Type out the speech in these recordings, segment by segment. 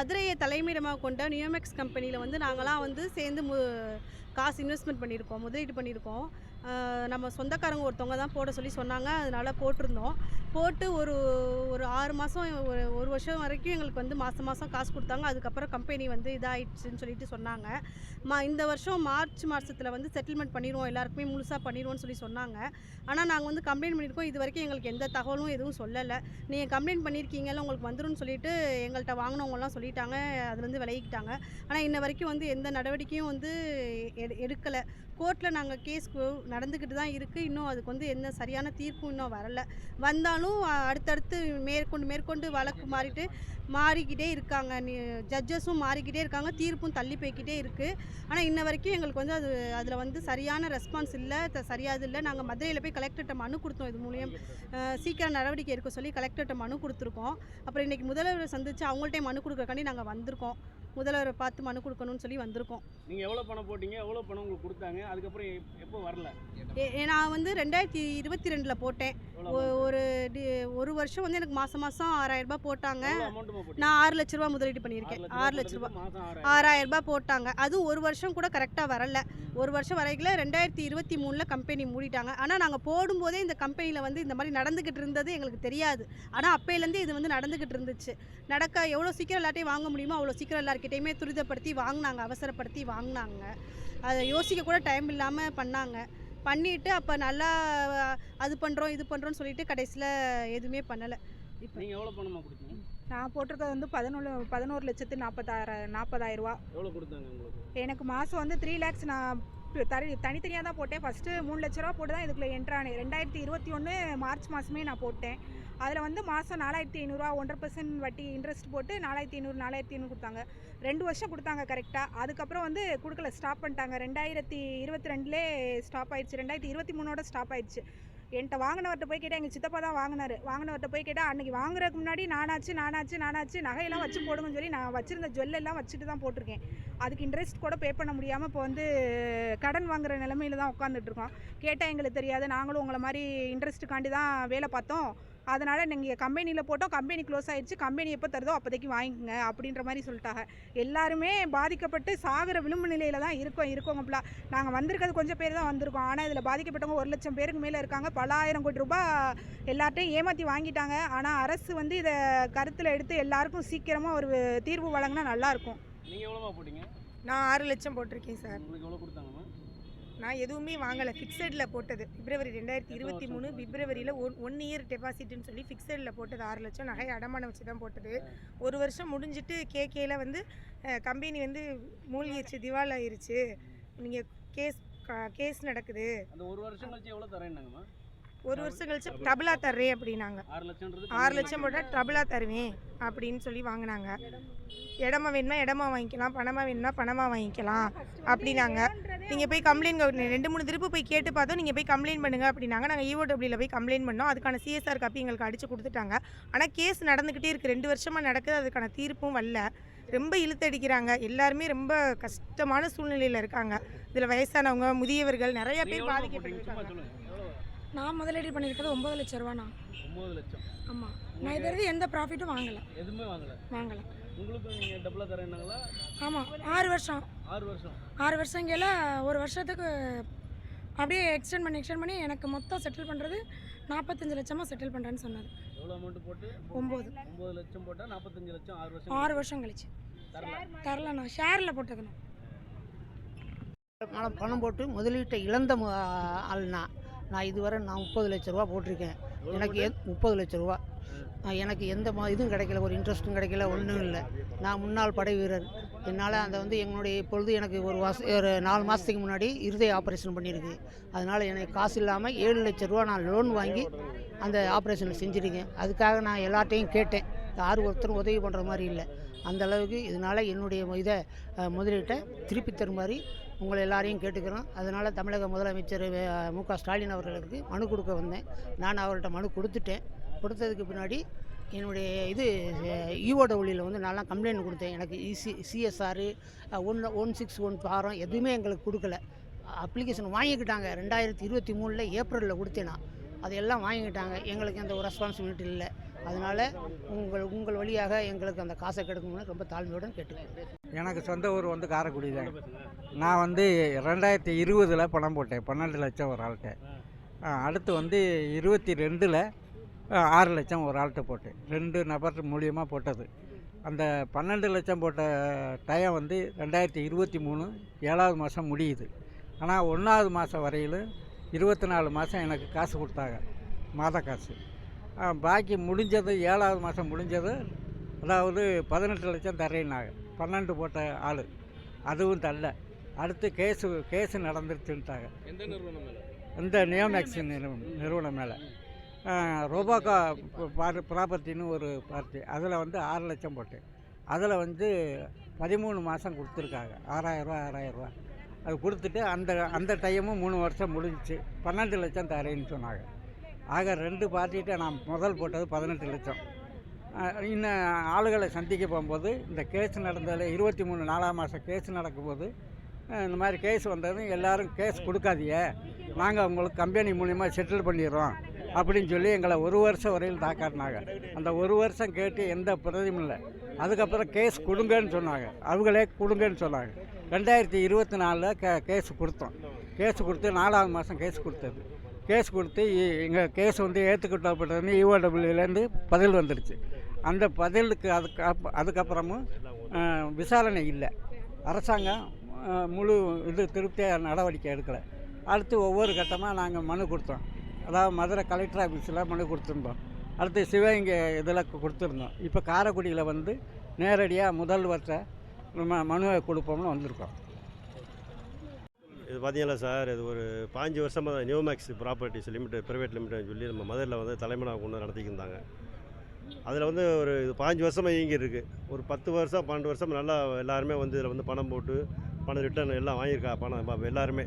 மதுரையை தலைமையிடமாக கொண்ட நியோமெக்ஸ் கம்பெனியில் வந்து நாங்களாம் வந்து சேர்ந்து மு காசு இன்வெஸ்ட்மெண்ட் பண்ணியிருக்கோம் முதலீடு பண்ணியிருக்கோம். நம்ம சொந்தக்காரங்க ஒருத்தவங்க தான் போட சொல்லி சொன்னாங்க. அதனால் போட்டிருந்தோம். போட்டு ஒரு ஒரு ஆறு மாதம் ஒரு ஒரு வருஷம் வரைக்கும் எங்களுக்கு வந்து மாதம் மாதம் காசு கொடுத்தாங்க. அதுக்கப்புறம் கம்பெனி வந்து இதாகிடுச்சுன்னு சொல்லிட்டு சொன்னாங்க. மா இந்த வருஷம் மார்ச் மாதத்தில் வந்து செட்டில்மெண்ட் பண்ணிடுவோம். எல்லாருக்குமே முழுசாக பண்ணிடுவோம்னு சொல்லி சொன்னாங்க. ஆனால் நாங்கள் வந்து கம்ப்ளைண்ட் பண்ணியிருக்கோம். இது வரைக்கும் எங்களுக்கு எந்த தகவலும் எதுவும் சொல்லலை. நீங்கள் கம்ப்ளைண்ட் பண்ணியிருக்கீங்கல்ல உங்களுக்கு வந்துடும் சொல்லிட்டு எங்கள்கிட்ட வாங்கினவங்கலாம் சொல்லிட்டாங்க. அதுலேருந்து விலகிக்கிட்டாங்க. ஆனால் இன்ன வரைக்கும் வந்து எந்த நடவடிக்கையும் வந்து எடு எடுக்கலை. கோர்ட்டில் நாங்கள் கேஸ் நடந்துக்கிட்டு தான் இருக்குது இன்னும் அதுக்கு வந்து என்ன சரியான தீர்ப்பும் இன்னும் வரலை. வந்தாலும் அடுத்தடுத்து மேற்கொண்டு மேற்கொண்டு வழக்கு மாறிட்டு மாறிக்கிட்டே இருக்காங்க. ஜட்ஜஸும் மாறிக்கிட்டே இருக்காங்க. தீர்ப்பும் தள்ளி போய்க்கிட்டே இருக்குது ஆனால் இன்ன வரைக்கும் எங்களுக்கு வந்து அது அதில் வந்து சரியான ரெஸ்பான்ஸ் இல்லை. சரியாது இல்லை. நாங்கள் மதுரையில் போய் கலெக்டர்கிட்ட மனு கொடுத்தோம் இது மூலியம். சீக்கிரம் நடவடிக்கை எடுக்க சொல்லி கலெக்டர்கிட்ட மனு கொடுத்துருக்கோம். அப்புறம் இன்றைக்கி முதல்வரை சந்தித்து அவங்கள்ட்டே மனு கொடுக்குறக்காண்டி நாங்கள் வந்திருக்கோம். முதல்வரை பார்த்து மனு கொடுக்கணும்னு சொல்லி வந்திருக்கோம். நீங்கள் எவ்வளோ பணம் போட்டீங்க? எவ்வளோ பணம் உங்களுக்கு கொடுத்தாங்க? அதுக்கப்புறம் எப்- எப்போ வரல? நான் வந்து ரெண்டாயிரத்தி இருபத்தி ரெண்டில் போட்டேன். ஒரு ஒரு வருஷம் வந்து எனக்கு மாதம் மாதம் ஆறாயிரம் ரூபாய் போட்டீங்க. நான் ஆறு லட்ச ரூபா முதலீடு பண்ணியிருக்கேன். ஆறு லட்ச ரூபா ஆறாயிரம். ரூபாய் போட்டாங்க. அதுவும் ஒரு வருஷம் கூட கரெக்டாக வரல. ஒரு வருஷம் வரைக்கும் ரெண்டாயிரத்தி இருபத்தி மூணில் கம்பெனி மூடிட்டாங்க. ஆனால் நாங்கள் போடும்போதே இந்த கம்பெனியில் வந்து இந்த மாதிரி நடந்துக்கிட்டு இருந்தது எங்களுக்கு தெரியாது. ஆனால் அப்பையிலேருந்து இது வந்து நடந்துக்கிட்டு இருந்துச்சு. நடக்க எவ்வளோ சீக்கிரம் எல்லாத்தையும் வாங்க முடியுமோ அவ்வளோ சீக்கிரம் எல்லாருக்கிட்டையுமே துரிதப்படுத்தி வாங்கினாங்க அவசரப்படுத்தி வாங்கினாங்க. அதை யோசிக்க கூட டைம் இல்லாமல் பண்ணாங்க. பண்ணிவிட்டு அப்போ நல்லா அது பண்ணுறோம் இது பண்ணுறோன்னு சொல்லிட்டு கடைசியில் எதுவுமே பண்ணலை. இப்போ நீங்கள் எவ்வளோ பணமாக கொடுத்தீங்க? நான் போட்டிருக்கிறது வந்து பதினொன்று பதினோரு லட்சத்து நாற்பத்தாயிரம் நாற்பதாயிரம் ரூபா. எவ்வளோ கொடுத்தாங்க உங்களுக்கு? எனக்கு மாதம் வந்து த்ரீ லேக்ஸ் நான் தனி தனித்தனியாக தான் போட்டேன். ஃபஸ்ட்டு மூணு லட்ச ரூபா போட்டு தான் இதுக்குள்ளே என்ட்ரானே ரெண்டாயிரத்தி இருபத்தி ஒன்று மார்ச் மாதமே நான் போட்டேன். அதில் வந்து மாதம் நாலாயிரத்தி ஐநூறுரூவா ஒன்றரை பர்சன்ட் வட்டி இன்ட்ரெஸ்ட் போட்டு நாலாயிரத்தி ஐநூறு நாலாயிரத்தி ஐநூறு கொடுத்தாங்க. ரெண்டு வருஷம் கொடுத்தாங்க கரெக்டாக அதுக்கப்புறம் வந்து கொடுக்கல ஸ்டாப் பண்ணிட்டாங்க. ரெண்டாயிரத்தி இருபத்தி ரெண்டுலே ஸ்டாப் ஆயிடுச்சு. ரெண்டாயிரத்தி இருபத்தி மூணோட ஸ்டாப் ஆயிடுச்சு. என்கிட்ட வாங்கினவர்கிட்ட போய் கேட்டால் எங்கள் சித்தப்பா தான் வாங்கினாரு. வாங்கினவர்கிட்ட போய் கேட்டால் அன்றைக்கி வாங்குறதுக்கு முன்னாடி நானாச்சு நானாச்சு நானாச்சு நகையெல்லாம் வச்சு போடுங்கன்னு சொல்லி நான் வச்சுருந்த ஜுவல்லெல்லாம் வச்சுட்டு தான் போட்டிருக்கேன். அதுக்கு இன்ட்ரெஸ்ட் கூட பே பண்ண முடியாமல் இப்போ வந்து கடன் வாங்குற நிலமையில தான் உட்காந்துட்டு இருக்கோம். கேட்டால் எங்களுக்கு தெரியாது. நாங்களும் உங்களை மாதிரி இன்ட்ரெஸ்ட்டுக்காண்டி தான் வேலை பார்த்தோம். அதனால் நீங்கள் கம்பெனியில் போட்டோம் கம்பெனி க்ளோஸ் ஆயிடுச்சு கம்பெனி எப்போ தருதோ அப்போதைக்கு வாங்கிக்கோங்க அப்படின்ற மாதிரி சொல்லிட்டாங்க. எல்லாருமே பாதிக்கப்பட்டு சாகிற விளிம்பு நிலையில தான் இருக்கோம் இருக்கோங்க ஃபுல்லாக நாங்கள் வந்திருக்கிறது கொஞ்சம் பேர் தான் வந்திருக்கோம். ஆனால் இதில் பாதிக்கப்பட்டவங்க ஒரு லட்சம் பேருக்கு மேலே இருக்காங்க. பல ஆயிரம் கோடி ரூபாய் எல்லார்ட்டையும் ஏமாற்றி வாங்கிட்டாங்க. ஆனால் அரசு வந்து இதை கருத்தில் எடுத்து எல்லாருக்கும் சீக்கிரமாக ஒரு தீர்வு வழங்கினா நல்லாயிருக்கும் நீங்கள் எவ்வளோமா போட்டீங்க? நான் ஆறு லட்சம் போட்டிருக்கேன் சார். உங்களுக்கு எவ்வளோ கொடுத்தாங்கம்மா? நான் எதுவுமே வாங்கலை. ஃபிக்ஸடில் போட்டது. பிப்ரவரி ரெண்டாயிரத்தி இருபத்தி மூணு பிப்ரவரியில் ஒன் ஒன் இயர் டெபாசிட்னு சொல்லி ஃபிக்ஸடில் போட்டது. ஆறு லட்சம் நகை அடமானம் வச்சு தான் போட்டது. ஒரு வருஷம் முடிஞ்சிட்டு கேகேல வந்து கம்பெனி வந்து மூழ்கிடுச்சு திவால் ஆயிருச்சு நீங்கள் கேஸ் கேஸ் நடக்குது. அந்த ஒரு வருஷம் கழிச்சு எவ்வளோ தரேன்னாங்கம்மா? ஒரு வருஷம் கழிச்சு டபுளாக தர்றேன் அப்படின்னாங்க. ஆறு லட்சம் போட்டால் ட்ரபிளாக தருவேன் அப்படின்னு சொல்லி வாங்கினாங்க. இடமா வேணுமா இடமா வாங்கிக்கலாம் பணமாக வேணும்னா பணமாக வாங்கிக்கலாம் அப்படின்னாங்க. நீங்கள் போய் கம்ப்ளைண்ட் ரெண்டு மூணு திருப்பு போய் கேட்டு பார்த்தோம் நீங்கள் போய் கம்ப்ளைண்ட் பண்ணுங்க அப்படின்னாங்க. நாங்கள் ஈஓடபிள்யூவில் போய் கம்ப்ளைண்ட் பண்ணோம். அதுக்கான சிஎஸ்ஆர் காப்பி எங்களுக்கு அடித்து கொடுத்துட்டாங்க. ஆனால் கேஸ் நடந்துக்கிட்டே இருக்குது ரெண்டு வருஷமாக நடக்குது. அதுக்கான தீர்ப்பும் வரல. ரொம்ப இழுத்தடிக்கிறாங்க எல்லாருமே ரொம்ப கஷ்டமான சூழ்நிலையில் இருக்காங்க. இதில் வயசானவங்க முதியவர்கள் நிறைய பேர் பாதிக்கப்பட்டிருக்காங்க. நான் முதலீடு பண்ணியிருக்கிறது ஒம்பது லட்ச ரூபாண்ணா ஒம்பது லட்சம். ஆமாம் நான் இது வரைக்கும் எந்த ப்ராஃபிட்டும் வாங்கலை. எதுவுமே வாங்கலை? வாங்கலை. உங்களுக்கும் நீங்கள் டபுளாக தரேன்னாங்களா ஆமாம் ஆறு வருஷம். ஆறு வருஷம். ஆறு வருஷங்கையில் ஒரு வருஷத்துக்கு அப்படியே எக்ஸ்டெண்ட் பண்ணி எக்ஸ்டெண்ட் பண்ணி எனக்கு மொத்தம் செட்டில் பண்ணுறது நாற்பத்தஞ்சு லட்சமாக செட்டில் பண்ணுறேன்னு சொன்னது எவ்வளோ அமௌண்ட் போட்டு? ஒம்பது. ஒம்பது லட்சம் போட்டால் நாற்பத்தஞ்சு லட்சம் ஆறு வருஷம் ஆறு வருஷம் கழிச்சு. தரல. தரலண்ணா ஷேரில் போட்டதுண்ணா. பணம் பணம் போட்டு முதலீட்டை இழந்த ஆள்னா நான் இதுவரை நான் முப்பது லட்ச ரூபா போட்டிருக்கேன். எனக்கு எ முப்பது லட்ச ரூபா. எனக்கு எந்த மா இதுவும் கிடைக்கல ஒரு இன்ட்ரெஸ்ட்டும் கிடைக்கல ஒன்றும் இல்லை. நான் முன்னாள் படை வீரர். என்னால் அந்த வந்து எங்களுடைய இப்பொழுது எனக்கு ஒரு வாச ஒரு நாலு மாதத்துக்கு முன்னாடி இருதய ஆப்ரேஷன் பண்ணியிருக்கு அதனால் எனக்கு காசு இல்லாமல் ஏழு லட்ச ரூபா நான் லோன் வாங்கி அந்த ஆப்ரேஷனை செஞ்சுருக்கேன். அதுக்காக நான் எல்லார்ட்டையும் கேட்டேன். யாரும் ஒருத்தரும் உதவி பண்ணுற மாதிரி இல்லை. அந்த அளவுக்கு இதனால் என்னுடைய இதை முதலீட்டை திருப்பி தருமாறு உங்களை எல்லாரையும் கேட்டுக்கிறோம். அதனால் தமிழக முதலமைச்சர் மு க ஸ்டாலின் அவர்களுக்கு மனு கொடுக்க வந்தேன். நான் அவர்கிட்ட மனு கொடுத்துட்டேன். கொடுத்ததுக்கு பின்னாடி என்னுடைய இது ஈஓடபிள்யூவில் வந்து நான்லாம் கம்ப்ளைண்ட் கொடுத்தேன். எனக்கு EC CSR one one six one form எதுவுமே எங்களுக்கு கொடுக்கல. அப்ளிகேஷன் வாங்கிக்கிட்டாங்க. ரெண்டாயிரத்தி இருபத்தி மூணில் ஏப்ரலில் கொடுத்தேன் நான். அதையெல்லாம் வாங்கிக்கிட்டாங்க. எங்களுக்கு எந்த ஒரு ரெஸ்பான்சிபிலிட்டி இல்லை. அதனால் உங்கள் உங்கள் வழியாக எங்களுக்கு அந்த காசை கெடுக்கணும்னு ரொம்ப தாழ்மையுடன் கேட்டுக்கிறேன். எனக்கு சொந்த ஊர் வந்து காரைக்குடி தான் நான் வந்து ரெண்டாயிரத்தி இருபதில் பணம் போட்டேன். பன்னெண்டு லட்சம் ஒரு ஆள்கிட்ட. அடுத்து வந்து இருபத்தி ரெண்டில் ஆறு லட்சம் ஒரு ஆள்கிட்ட போட்டேன். ரெண்டு நபர் மூலியமாக போட்டது. அந்த பன்னெண்டு லட்சம் போட்ட டயம் வந்து ரெண்டாயிரத்தி இருபத்தி மூணு ஏழாவது மாதம் முடியுது. ஆனால் ஒன்றாவது மாதம் வரையிலும் இருபத்தி நாலு மாதம் எனக்கு காசு கொடுத்தாங்க. மாத காசு. பாக்கி முடிஞ்சது ஏழாவது மாதம் முடிஞ்சது. அதாவது பதினெட்டு லட்சம் தரேன்னாங்க பன்னெண்டு போட்ட ஆள். அதுவும் தரல. அடுத்து கேஸு கேஸு நடந்துருச்சுன்ட்டாங்க. இந்த நியோமேக்ஸ் நிறுவனம் நிறுவனம் மேலே. ரோபாக்கா ப்ராப்பர்ட்டின்னு ஒரு பார்ட்டி. அதில் வந்து ஆறு லட்சம் போட்டேன் அதில் வந்து பதிமூணு மாதம் கொடுத்துருக்காங்க. ஆறாயிரரூவா ஆறாயிரரூவா அது கொடுத்துட்டு அந்த அந்த டைமும் மூணு வருஷம் முடிஞ்சிச்சு. பன்னெண்டு லட்சம் தரேன்னு சொன்னாங்க. ஆக ரெண்டு பார்ட்டிகிட்ட நான் முதல் போட்டது பதினெட்டு லட்சம். இன்னும் ஆளுகளை சந்திக்க போகும்போது இந்த கேஸ் நடந்ததில் இருபத்தி மூணு நாலாம் மாதம் கேஸ் நடக்கும்போது இந்த மாதிரி கேஸ் வந்ததும் எல்லோரும் கேஸ் கொடுக்காதீங்க. நாங்கள் உங்களுக்கு கம்பெனி மூலிமா செட்டில் பண்ணிடுறோம். அப்படின்னு சொல்லி எங்களை ஒரு வருஷம் வரையில் தாக்காட்டினாங்க. அந்த ஒரு வருஷம் கேட்டு எந்த பிரதியும் இல்லை. அதுக்கப்புறம் கேஸ் கொடுங்கன்னு சொன்னாங்க. அவங்களே கொடுங்கன்னு சொன்னாங்க. ரெண்டாயிரத்தி இருபத்தி நாலில் கே கேஸ் கொடுத்தோம். கேஸ் கொடுத்து நாலாவது மாதம் கேஸ் கொடுத்தது. கேஸ் கொடுத்து எங்கள் கேஸ் வந்து ஏற்றுக்கிட்டப்பட்டதுன்னு யூஓடபிள்யூலேருந்து பதில் வந்துடுச்சு அந்த பதிலுக்கு அதுக்கு அப் அதுக்கப்புறமும் விசாரணை இல்லை. அரசாங்கம் முழு இது திருப்தியாக நடவடிக்கை எடுக்கலை. அடுத்து ஒவ்வொரு கட்டமாக நாங்கள் மனு கொடுத்தோம். அதாவது மதுரை கலெக்டர் ஆஃபீஸில் மனு கொடுத்துருந்தோம். அடுத்து சிவகங்கை இதில் கொடுத்துருந்தோம். இப்போ காரைக்குடியில் வந்து நேரடியாக முதல்வர்கிட்ட நம்ம மனுவை கொடுப்போம்னு வந்திருக்கோம். இது பார்த்தீங்களா சார் இது ஒரு பாஞ்சு வருஷமாக Newmax properties limited private limited சொல்லி நம்ம மதுரையில் வந்து தலைமையாக கொண்டு நடத்திக்கிருந்தாங்க அதில் வந்து ஒரு இது பாஞ்சு வருஷமாக இயங்கியிருக்கு. ஒரு பத்து வருஷம் பன்னெண்டு வருஷம் நல்லா எல்லாருமே வந்து இதில் வந்து பணம் போட்டு பணம் ரிட்டர்ன் எல்லாம் வாங்கியிருக்கா பணம் எல்லாருமே.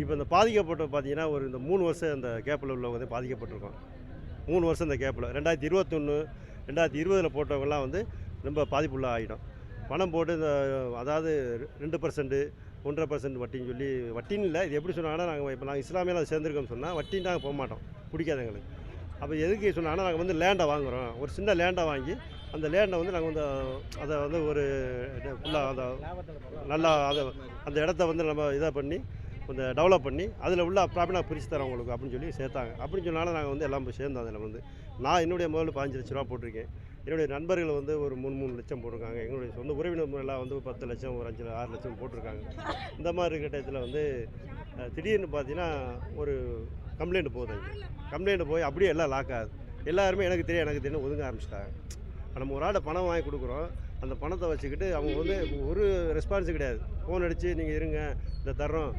இப்போ இந்த பாதிக்கப்பட்ட பார்த்தீங்கன்னா ஒரு இந்த மூணு வருஷம் இந்த கேப்பில் உள்ளவங்க வந்து பாதிக்கப்பட்டிருக்கோம் மூணு வருஷம் இந்த கேப்பில் ரெண்டாயிரத்தி இருபத்தொன்று ரெண்டாயிரத்தி இருபதில் போட்டவங்கலாம் வந்து ரொம்ப பாதிப்புள்ள ஆகிடும் பணம் போட்டு இந்த அதாவது ரெண்டு பர்சன்ட்டு ஒன்றரை பர்சன்ட் வட்டின்னு சொல்லி வட்டின்னு இல்லை இது எப்படி சொன்னாங்கன்னா நாங்கள் இப்போ நாங்கள் இஸ்லாமியில் சேர்ந்துருக்கோம் சொன்னால் வட்டின்னு நாங்கள் போக மாட்டோம். பிடிக்காது எங்களுக்கு. அப்போ எதுக்கு சொன்னாங்கன்னா நாங்கள் வந்து லேண்டை வாங்குகிறோம் ஒரு சின்ன லேண்டை வாங்கி அந்த லேண்டை வந்து நாங்கள் வந்து அதை வந்து ஒரு ஃபுல்லாக அந்த நல்லா அதை அந்த இடத்த வந்து நம்ம இதை பண்ணி கொஞ்சம் டெவலப் பண்ணி அதில் உள்ள ப்ராப்ளம் பிரித்து தரோம் உங்களுக்கு அப்படின்னு சொல்லி சேர்த்தாங்க. அப்படின்னு சொன்னாலும் நாங்கள் வந்து எல்லாம் போய் சேர்ந்தோம் அதில் வந்து நான் என்னுடைய முதல்ல பதினஞ்சு லட்ச ரூபா போட்டிருக்கேன். என்னுடைய நண்பர்கள் வந்து ஒரு மூணு மூணு லட்சம் போட்டிருக்காங்க. எங்களுடைய சொந்த உறவினர் எல்லாம் வந்து பத்து லட்சம் ஒரு அஞ்சு ஆறு லட்சம் போட்டிருக்காங்க. இந்த மாதிரி இருக்கிற டயத்தில் வந்து திடீர்னு பார்த்தீங்கன்னா ஒரு கம்ப்ளைண்ட் போகுது கம்ப்ளைண்ட் போய் அப்படியே எல்லாம் லாக் ஆகுது. எல்லாருமே எனக்கு தெரியும் எனக்கு தெரியும் ஒதுங்க ஆரம்பிச்சிட்டாங்க. இப்போ நம்ம ஒரு ஆளை பணம் வாங்கி கொடுக்குறோம். அந்த பணத்தை வச்சுக்கிட்டு அவங்க வந்து ஒரு ரெஸ்பான்ஸு கிடையாது. ஃபோன் அடித்து நீங்கள் இருங்க இந்த தர்றோம்.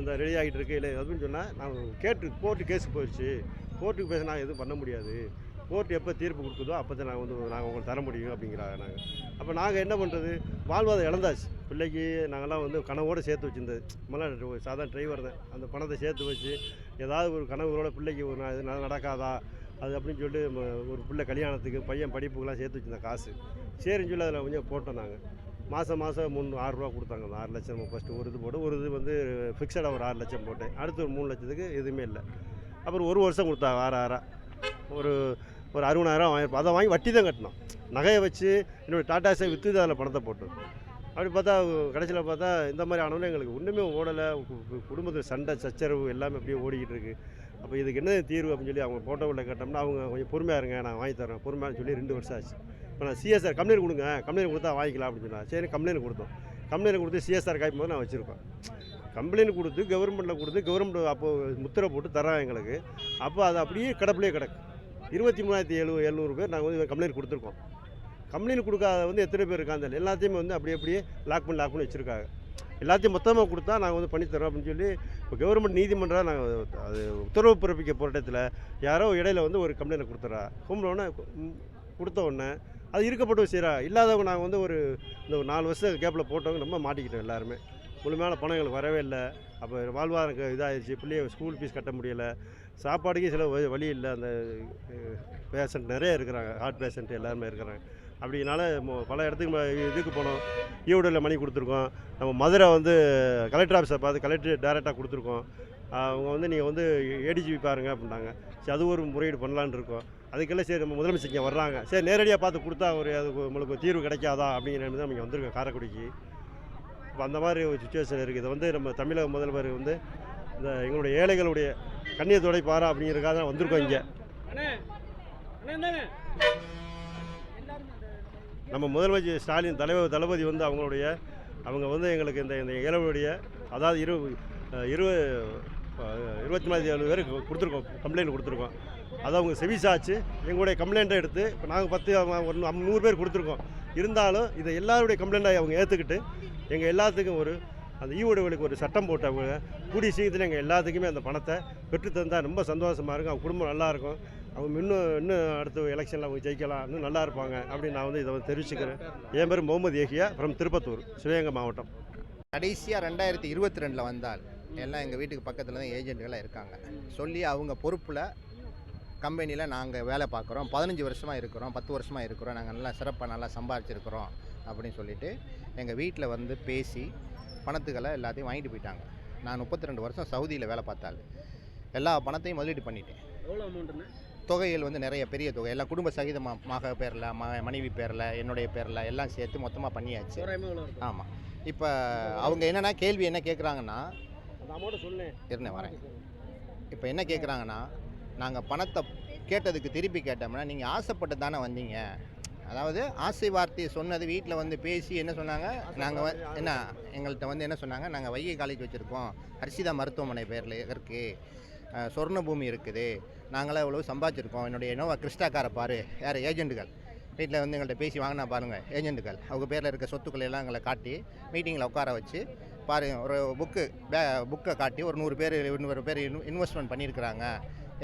இந்த ரெடி ஆகிட்டு இருக்கு இல்லை அப்படின்னு சொன்னால் நான் கேட்டு கோர்ட்டு கேஸ் போயிடுச்சு. கோர்ட்டுக்கு பேச நான் எதுவும் பண்ண முடியாது. கோர்ட் எப்போ தீர்ப்பு கொடுக்குதோ அப்போ தான் நாங்கள் வந்து நாங்கள் உங்களுக்கு தர முடியும் அப்படிங்கிறாங்க நாங்கள் அப்போ நாங்கள் என்ன பண்ணுறது வாழ்வாதம் இழந்தாச்சு. பிள்ளைக்கு நாங்கள்லாம் வந்து கனவோடு சேர்த்து வச்சுருந்தது. மொதல்ல சாதாரண டிரைவர் தான். அந்த பணத்தை சேர்த்து வச்சு ஏதாவது ஒரு கனவுகளோட பிள்ளைக்கு ஒரு இது நடக்காதா? அது அப்படின்னு சொல்லிட்டு ஒரு பிள்ளை கல்யாணத்துக்கு பையன் படிப்புக்கெல்லாம் சேர்த்து வச்சிருந்த காசு. சரின்னு சொல்லி அதில் கொஞ்சம் போட்டோம் நாங்கள் மாதம் மாதம் மூணு ஆறுரூவா கொடுத்தாங்க. அந்த ஆறு லட்சம் ஃபஸ்ட்டு ஒரு இது போட்டு ஒரு இது வந்து ஃபிக்ஸடாக ஒரு ஆறு லட்சம் போட்டேன். அடுத்து ஒரு மூணு லட்சத்துக்கு எதுவுமே இல்லை. அப்புறம் ஒரு வருஷம் கொடுத்தாங்க ஆறு ஆறா ஒரு ஒரு அறுபதாயிரம் வாங்கியிருப்போம் அதை வாங்கி வட்டி தான் கட்டினோம். நகையை வச்சு என்னோடய டாட்டாஸை விற்று அதில் பணத்தை போட்டோம் அப்படி பார்த்தா கடைசியில் பார்த்தா இந்த மாதிரி ஆனவொன்னே எங்களுக்கு ஒன்றுமே ஓடலை. குடும்பத்தில் சண்டை சச்சரவு எல்லாமே அப்படியே ஓடிக்கிட்டு இருக்குது அப்போ இதுக்கு என்ன தீர்வு அப்படின்னு சொல்லி அவங்க போட்டோவில் கேட்டோம்னா அவங்க கொஞ்சம் பொறுமையாக இருங்க நான் வாங்கி தரேன். பொறுமையாக சொல்லி ரெண்டு வருஷம் ஆச்சு. இப்போ நான் சிஎஸ்ஆர் கம்ப்ளைண்ட் கொடுங்க. கம்ப்ளைண்ட் கொடுத்தா வாங்கிக்கலாம் அப்படின்னு சொன்னா சரி கம்ப்ளைண்ட் கொடுத்தோம். கம்ப்ளைண்ட் கொடுத்து சிஎஸ்ஆர் காய்க்கும் போது நான் வச்சுருப்பேன். கம்ப்ளைண்ட் கொடுத்து கவர்மெண்ட்டில் கொடுத்து கவர்மெண்ட் அப்போது முத்திரை போட்டு தராங்க எங்களுக்கு. அப்போ அது அப்படியே கடப்புலேயே கிடக்கு. இருபத்தி மூணாயிரத்தி எழு எழுநூறு பேர் நாங்கள் வந்து கம்ப்ளைண்ட் கொடுத்துருக்கோம். கம்ப்ளைண்ட் கொடுக்காத வந்து எத்தனை பேர் இருக்காங்க எல்லாத்தையும் எல்லாத்தையுமே வந்து அப்படியே அப்படியே லாக் பண்ணி லாக் பண்ணி வச்சுருக்காங்க. எல்லாத்தையும் மொத்தமாக கொடுத்தா நாங்கள் வந்து பண்ணித்தரோம் அப்படின்னு சொல்லி இப்போ கவர்மெண்ட் நீதிமன்றம் நாங்கள் அது உத்தரவு பிறப்பிக்க போராட்டத்தில் யாரோ இடையில வந்து ஒரு கம்ப்ளைண்ட் கொடுத்துறா. கும்பிடோன்னே கொடுத்த உடனே அது இருக்கப்பட்டு செய்கிறா இல்லாதவங்க நாங்கள் வந்து ஒரு இந்த ஒரு நாலு வருஷம் கேப்பில் போட்டவங்க ரொம்ப மாட்டிக்கிட்டோம் எல்லாருமே. முழுமையான பணம் எங்களுக்கு வரவே இல்லை. அப்போ வாழ்வாதாரம் இதாகிடுச்சு பிள்ளைய ஸ்கூல் ஃபீஸ் கட்ட முடியலை. சாப்பாடுக்கே சில வழி- வழி இல்லை. அந்த பேஷண்ட் நிறைய இருக்கிறாங்க. ஹார்ட் பேஷண்ட் எல்லாருமே இருக்கிறாங்க. அப்படினால பல இடத்துக்கு இதுக்கு போனோம். ஈவுடலில் மணி கொடுத்துருக்கோம். நம்ம மதுரை வந்து கலெக்டர் ஆஃபீஸை பார்த்து கலெக்டர் டேரெக்டாக கொடுத்துருக்கோம். அவங்க வந்து நீங்கள் வந்து ஏடிஜிபி பாருங்க அப்படின்னாங்க. சரி அது ஒரு முறையீடு பண்ணலான்னு இருக்கோம். அதுக்கெல்லாம் சரி நம்ம முதலமைச்சர் வர்றாங்க. சரி நேரடியாக பார்த்து கொடுத்தா ஒரு அதுக்கு உங்களுக்கு தீர்வு கிடைக்காதா? அப்படிங்கிற தான் இங்கே வந்திருக்கோம். காரைக்குடிக்கு. இப்போ அந்த மாதிரி ஒரு சுச்சுவேஷன் இருக்குது இதை வந்து நம்ம தமிழக முதல்வர் வந்து இந்த எங்களுடைய ஏழைகளுடைய கண்ணியை துடைப்பாரா அப்படிங்கிறதுக்காக தான் வந்திருக்கோம் இங்கே. நம்ம முதலமைச்சர் ஸ்டாலின் தலைவர் தளபதி வந்து அவங்களுடைய அவங்க வந்து எங்களுக்கு இந்த இந்த ஏழைகளுடைய அதாவது இரு இரு இருபத்தி நாலு ஏழு பேருக்கு கொடுத்துருக்கோம் கம்ப்ளைண்ட் கொடுத்துருக்கோம். அதை அவங்க செவிசாச்சு எங்களுடைய கம்ப்ளைண்ட்டை எடுத்து இப்போ நாங்கள் பத்து நூ- நூறு பேர் கொடுத்துருக்கோம். இருந்தாலும் இதை எல்லாருடைய கம்ப்ளைண்ட்டை அவங்க ஏற்றுக்கிட்டு எங்கள் எல்லாத்துக்கும் ஒரு அந்த ஈவுடைகளுக்கு ஒரு சட்டம் போட்டவங்க கூடிய சீக்கிரத்தில் எங்கள் எல்லாத்துக்குமே அந்த பணத்தை பெற்று தந்தால் ரொம்ப சந்தோஷமாக இருக்கும். அவங்க குடும்பம் நல்லாயிருக்கும் அவங்க இன்னும் இன்னும் அடுத்த எலெக்ஷனில் அவங்க ஜெயிக்கலாம். இன்னும் நல்லா இருப்பாங்க அப்படின்னு நான் வந்து இதை வந்து தெரிவிச்சுக்கிறேன். என் பேர் முகமது ஏகியா ஃப்ரம் திருப்பத்தூர் சிவகங்கை மாவட்டம். கடைசியாக ரெண்டாயிரத்தி இருபத்தி ரெண்டில் வந்தால் எல்லாம் எங்கள் வீட்டுக்கு பக்கத்தில் தான் ஏஜென்ட்டுகளாக இருக்காங்க. சொல்லி அவங்க பொறுப்பில் கம்பெனியில் நாங்கள் வேலை பார்க்குறோம். பதினஞ்சு வருஷமாக இருக்கிறோம். பத்து வருஷமாக இருக்கிறோம். நாங்கள் நல்லா சிறப்பாக நல்லா சம்பாரிச்சிருக்கிறோம் அப்படின்னு சொல்லிட்டு எங்கள் வீட்டில் வந்து பேசி பணத்துக்களை எல்லாத்தையும் வாங்கிட்டு போயிட்டாங்க. நான் முப்பத்தி ரெண்டு வருஷம் சவுதியில் வேலை பார்த்தாள் எல்லா பணத்தையும் முதலீடு பண்ணிட்டேன். எவ்வளோ அமௌண்ட்டுண்ணே தொகைகள் வந்து நிறைய பெரிய தொகை. எல்லாம் குடும்ப சகிதமாக மக பேரில் ம மனைவி பேரில் என்னுடைய பேரில் எல்லாம் சேர்த்து மொத்தமாக பண்ணியாச்சு. ஆமாம் இப்போ அவங்க என்னென்னா கேள்வி என்ன கேட்குறாங்கன்னா சொல்லேன். இருந்தேன் வரேன். இப்போ என்ன கேட்குறாங்கன்னா நாங்கள் பணத்தை கேட்டதுக்கு திருப்பி கேட்டோம்னா நீங்கள் ஆசைப்பட்டு தானே வந்தீங்க. அதாவது ஆசை வார்த்தை சொன்னது வீட்டில் வந்து பேசி என்ன சொன்னாங்க? நாங்கள் என்ன எங்கள்கிட்ட வந்து என்ன சொன்னாங்க? நாங்கள் வைகை காலேஜ் வச்சுருக்கோம். ஹர்ஷிதா மருத்துவமனை பேரில் இருக்குது சொர்ண பூமி இருக்குது. நாங்களாம் இவ்வளோ சம்பாதிச்சிருக்கோம். என்னுடைய என்னவா கிறிஸ்டா பாரு யார் ஏஜென்ட்டுகள். வீட்டில் வந்து எங்கள்கிட்ட பேசி வாங்கினா பாருங்கள் ஏஜென்ட்டுகள். அவங்க பேரில் இருக்க சொத்துக்களை எல்லாம் எங்களை காட்டி மீட்டிங்கில் உட்கார வச்சு பாரு ஒரு புக்கு பே புக்கை காட்டி ஒரு நூறு பேர் இன்னொரு பேர் இன் இன்வெஸ்ட்மெண்ட் பண்ணியிருக்கிறாங்க.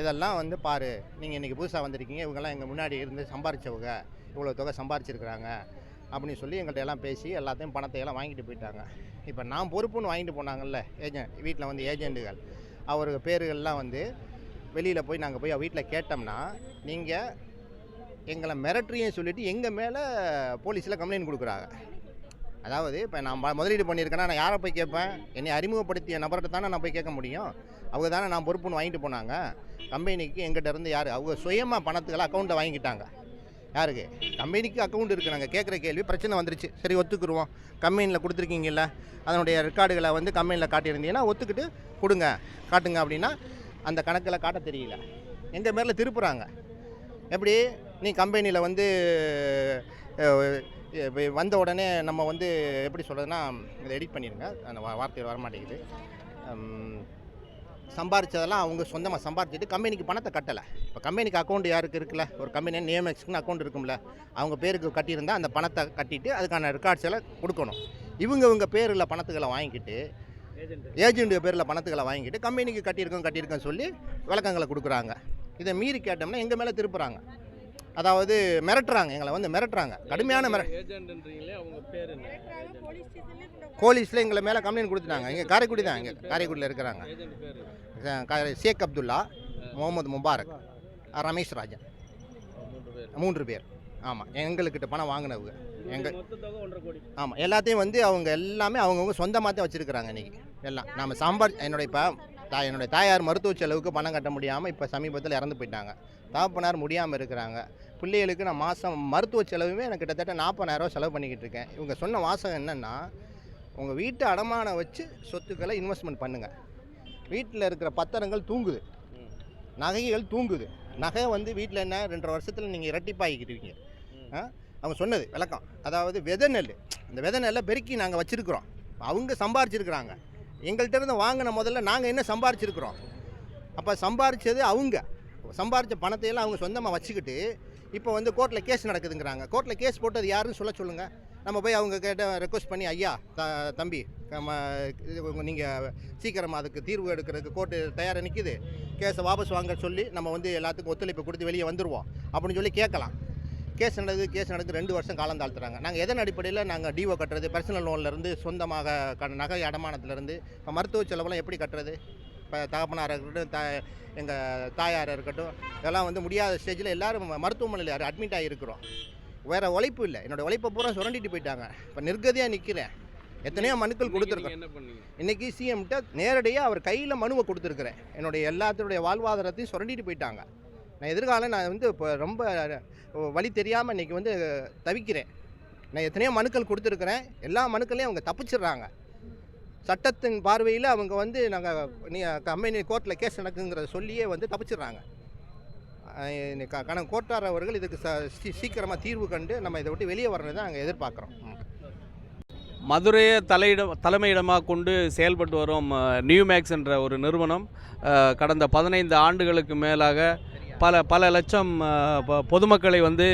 இதெல்லாம் வந்து பாரு நீங்கள் இன்றைக்கி புதுசாக வந்திருக்கீங்க. இவங்கெல்லாம் எங்கள் முன்னாடி இருந்து சம்பாரிச்சவங்க. இவ்வளோ தொகை சம்பாரிச்சிருக்கிறாங்க அப்படின்னு சொல்லி எங்கள்கிட்ட எல்லாம் பேசி எல்லாத்தையும் பணத்தை எல்லாம் வாங்கிட்டு போயிட்டாங்க. இப்போ நான் பொறுப்புன்னு வாங்கிட்டு போனாங்கல்ல ஏஜென்ட் வீட்டில் வந்து ஏஜெண்டுகள் அவருக்கு பேருகள்லாம் வந்து வெளியில் போய் நாங்கள் போய் வீட்டில் கேட்டோம்னா நீங்கள் எங்களை மிரட்டுறியும் சொல்லிவிட்டு எங்கள் மேலே போலீஸில் கம்ப்ளைண்ட் கொடுக்குறாங்க. அதாவது இப்போ நான் முதலீடு பண்ணியிருக்கேன்னா நான் யாரை போய் கேட்பேன்? என்னை அறிமுகப்படுத்திய நபர்கிட்ட தானே நான் போய் கேட்க முடியும்? அவங்க தானே நான் பொறுப்புன்னு வாங்கிட்டு போனாங்க. கம்பெனிக்கு எங்கிட்ட இருந்து யார் அவங்க சுயமாக பணத்துக்கெல்லாம் அக்கௌண்ட்டை வாங்கிட்டாங்க யாருக்கு? கம்பெனிக்கு அக்கௌண்ட் இருக்குது நாங்கள் கேட்குற கேள்வி பிரச்சனை வந்துருச்சு. சரி ஒத்துக்குருவோம். கம்பெனியில் கொடுத்துருக்கீங்கல்ல அதனுடைய ரெக்கார்டுகளை வந்து கம்பெனியில் காட்டியிருந்தீங்கன்னா ஒத்துக்கிட்டு கொடுங்க. காட்டுங்க அப்படின்னா அந்த கணக்கில் காட்ட தெரியல. எங்கள் மேலே திருப்புறாங்க. எப்படி? நீ கம்பெனியில் வந்து வந்த உடனே நம்ம வந்து எப்படி சொல்கிறதுனா இதை எடிட் பண்ணிடுங்க அந்த வார்த்தையில் வரமாட்டேங்குது. வர மாட்டேங்குது அவங்க சொந்தமாக சம்பாரிச்சிட்டு கம்பெனிக்கு பணத்தை கட்டலை. இப்போ கம்பெனிக்கு அக்கௌண்ட் யாருக்கு இருக்குல்ல? ஒரு கம்பெனி நேமெக்ஸ்க்குன்னு அக்கௌண்ட் இருக்கும்ல. அவங்க பேருக்கு கட்டியிருந்தா அந்த பணத்தை கட்டிட்டு அதுக்கான ரெக்கார்ட்ஸ் எல்லாம் கொடுக்கணும். இவங்க இவங்க பேரில் பணத்துக்களை வாங்கிக்கிட்டு ஏஜென்ட் பேரில் பணத்துக்களை வாங்கிட்டு கம்பெனிக்கு கட்டியிருக்கோம் கட்டியிருக்கோம் சொல்லி விளக்கங்களை கொடுக்குறாங்க. இதை மீறி கேட்டோம்னா எங்கள் மேலே திருப்புறாங்க. அதாவது மிரட்டுறாங்க எங்களை வந்து மிரட்டுறாங்க. கடுமையான மிர ஏஜென்ட்ன்றீங்களே அவங்க பேர் என்ன? போலீஸில் எங்களை மேலே கம்ப்ளைண்ட் கொடுத்துட்டாங்க. இங்கே காரைக்குடி தான் இங்கே காரைக்குடியில் இருக்கிறாங்க. ஷேக் அப்துல்லா முகமது முபாரக். ரமேஷ் ராஜன் மூன்று பேர். ஆமாம் எங்கள்கிட்ட பணம் வாங்கினவங்க. எங்கள் ஆமாம் எல்லாத்தையும் வந்து அவங்க எல்லாமே அவங்கவுங்க சொந்தமாக தான் வச்சுருக்கிறாங்க இன்றைக்கி எல்லாம். நாம் சாம்பார் என்னுடைய இப்போ தா என்னுடைய தாயார் மருத்துவ செலவுக்கு பணம் கட்ட முடியாமல் இப்போ சமீபத்தில் இறந்து போயிட்டாங்க. தாப்பனார் முடியாமல் இருக்கிறாங்க. பிள்ளைகளுக்கு நான் மாதம் மருத்துவ செலவுமே எனக்கு கிட்டத்தட்ட நாற்பதாயிரரூவா செலவு பண்ணிக்கிட்டு இருக்கேன். இவங்க சொன்ன வாசகம் என்னென்னா உங்கள் வீட்டை அடமானம் வச்சு சொத்துக்களை இன்வெஸ்ட்மெண்ட் பண்ணுங்கள் வீட்டில் இருக்கிற பத்திரங்கள் தூங்குது. நகைகள் தூங்குது. நகை வந்து வீட்டில் என்ன ரெண்டரை வருஷத்தில் நீங்கள் இரட்டிப்பாகிக்கிட்டுவீங்க ஆ? அவங்க சொன்னது விளக்கம். அதாவது விதை நெல் இந்த விதை நெல்லை பெருக்கி நாங்கள் வச்சுருக்குறோம். அவங்க சம்பாரிச்சிருக்கிறாங்க. எங்கள்கிட்ட இருந்து வாங்கின முதல்ல நாங்கள் என்ன சம்பாரிச்சிருக்கிறோம்? அப்போ சம்பாரிச்சது அவங்க. சம்பாரித்த பணத்தையெல்லாம் அவங்க சொந்தமாக வச்சுக்கிட்டு இப்போ வந்து கோர்ட்டில் கேஸ் நடக்குதுங்கிறாங்க. கோர்ட்டில் கேஸ் போட்டது யாருன்னு சொல்ல சொல்லுங்கள் நம்ம போய் அவங்க கிட்ட ரெக்வஸ்ட் பண்ணி ஐயா த தம்பி நீங்கள் சீக்கிரமாக அதுக்கு தீர்வு எடுக்கிறதுக்கு கோர்ட்டு தயாராக நிற்கிது கேஸை வாபஸ் வாங்க சொல்லி நம்ம வந்து எல்லாத்துக்கும் ஒத்துழைப்பு கொடுத்து வெளியே வந்துடுவோம் அப்படின்னு சொல்லி கேட்கலாம். கேஸ் நடக்குது கேஸ் நடக்குது. ரெண்டு வருஷம் காலம் தாழ்த்துறாங்க. நாங்கள் எதன் அடிப்படையில் நாங்கள் டிஓ கட்டுறது பர்சனல் லோன்லேருந்து சொந்தமாக க நகை அடமானத்துலேருந்து இப்போ மருத்துவ செலவெல்லாம் எப்படி கட்டுறது? இப்போ தகப்பனாராக இருக்கட்டும் த எங்கள் தாயாராக இருக்கட்டும் இதெல்லாம் வந்து முடியாத ஸ்டேஜில் எல்லோரும் மருத்துவமனையில் அட்மிட் ஆகிருக்கிறோம் வேறு உழைப்பு இல்லை. என்னோடய உழைப்பை பூரா சுரண்டிட்டு போயிட்டாங்க. இப்போ நிர்கதியாக நிற்கிறேன் எத்தனையோ மனுக்கள் பண்ணீங்க? இன்றைக்கி சிஎம்கிட்ட நேரடியாக அவர் கையில் மனுவை கொடுத்துருக்குறேன் என்னுடைய எல்லாத்துடைய வாழ்வாதாரத்தையும் சுரண்டிட்டு போயிட்டாங்க. நான் எதிர்காலம் நான் வந்து இப்போ ரொம்ப வழி தெரியாமல் இன்றைக்கி வந்து தவிக்கிறேன். நான் எத்தனையோ மனுக்கள் கொடுத்துருக்குறேன். எல்லா மனுக்களையும் அவங்க தப்பிச்சிடுறாங்க. சட்டத்தின் பார்வையில் அவங்க வந்து நாங்கள் நீ கம்பெனி கோர்ட்டில் கேஸ் நடக்குங்கிறத சொல்லியே வந்து தப்பிச்சிடுறாங்க. அஹ் கண கோட்டார் அவர்கள் இதுக்கு சீக்கிரமாக தீர்வு கண்டு நம்ம இதை விட்டு வெளியே வரணும் தான் நாங்கள் எதிர்பார்க்குறோம். மதுரையை தலையிடம் தலைமையிடமாக கொண்டு செயல்பட்டு வரும் நியூமேக்ஸ் நியூ மேக்ஸ் என்ற ஒரு நிறுவனம் கடந்த பதினைந்து ஆண்டுகளுக்கு மேலாக பல பல லட்சம் பொதுமக்களை வந்து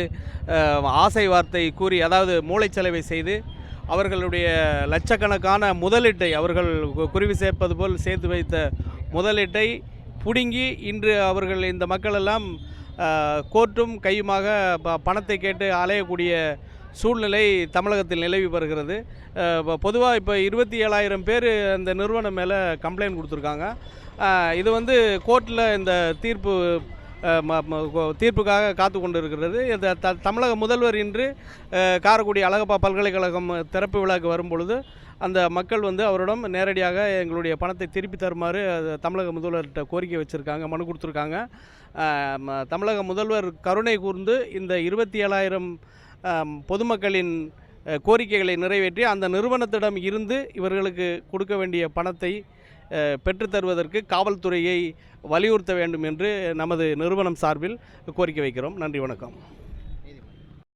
ஆசை வார்த்தை கூறி அதாவது மூளைச்சலவை செய்து அவர்களுடைய லட்சக்கணக்கான முதலீட்டை அவர்கள் கு- குருவி சேர்ப்பது போல் சேர்த்து வைத்த முதலீட்டை பிடுங்கி இன்று அவர்கள் இந்த மக்களெல்லாம் கோர்ட்டும் கையுமாக ப- பணத்தை கேட்டு அலையக்கூடிய சூழ்நிலை தமிழகத்தில் நிலவி வருகிறது. பொதுவாக இப்போ இருபத்தி ஏழாயிரம் பேர் அந்த நிறுவனம் மேலே கம்ப்ளைண்ட் கொடுத்துருக்காங்க. இது வந்து கோர்ட்டில் இந்த தீர்ப்பு தீர்ப்புக்காக காத்து கொண்டு இருக்கிறது இந்த த தமிழக முதல்வர் இன்று காரக்குடி காரைக்குடி அழகப்பா பல்கலைக்கழகம் திறப்பு விழாக்கு வரும் பொழுது அந்த மக்கள் வந்து அவரிடம் நேரடியாக எங்களுடைய பணத்தை திருப்பி தருமாறு தமிழக முதல்வர்கிட்ட கோரிக்கை வச்சுருக்காங்க மனு கொடுத்துருக்காங்க. தமிழக முதல்வர் கருணை கூர்ந்து இந்த இருபத்தி ஏழாயிரம் பொதுமக்களின் கோரிக்கைகளை நிறைவேற்றி அந்த நிறுவனத்திடம் இருந்து இவர்களுக்கு கொடுக்க வேண்டிய பணத்தை பெற்றுத்தருவதற்கு காவல்துறையை வலியுறுத்த வேண்டும் என்று நமது நிறுவனம் சார்பில் கோரிக்கை வைக்கிறோம். நன்றி வணக்கம்.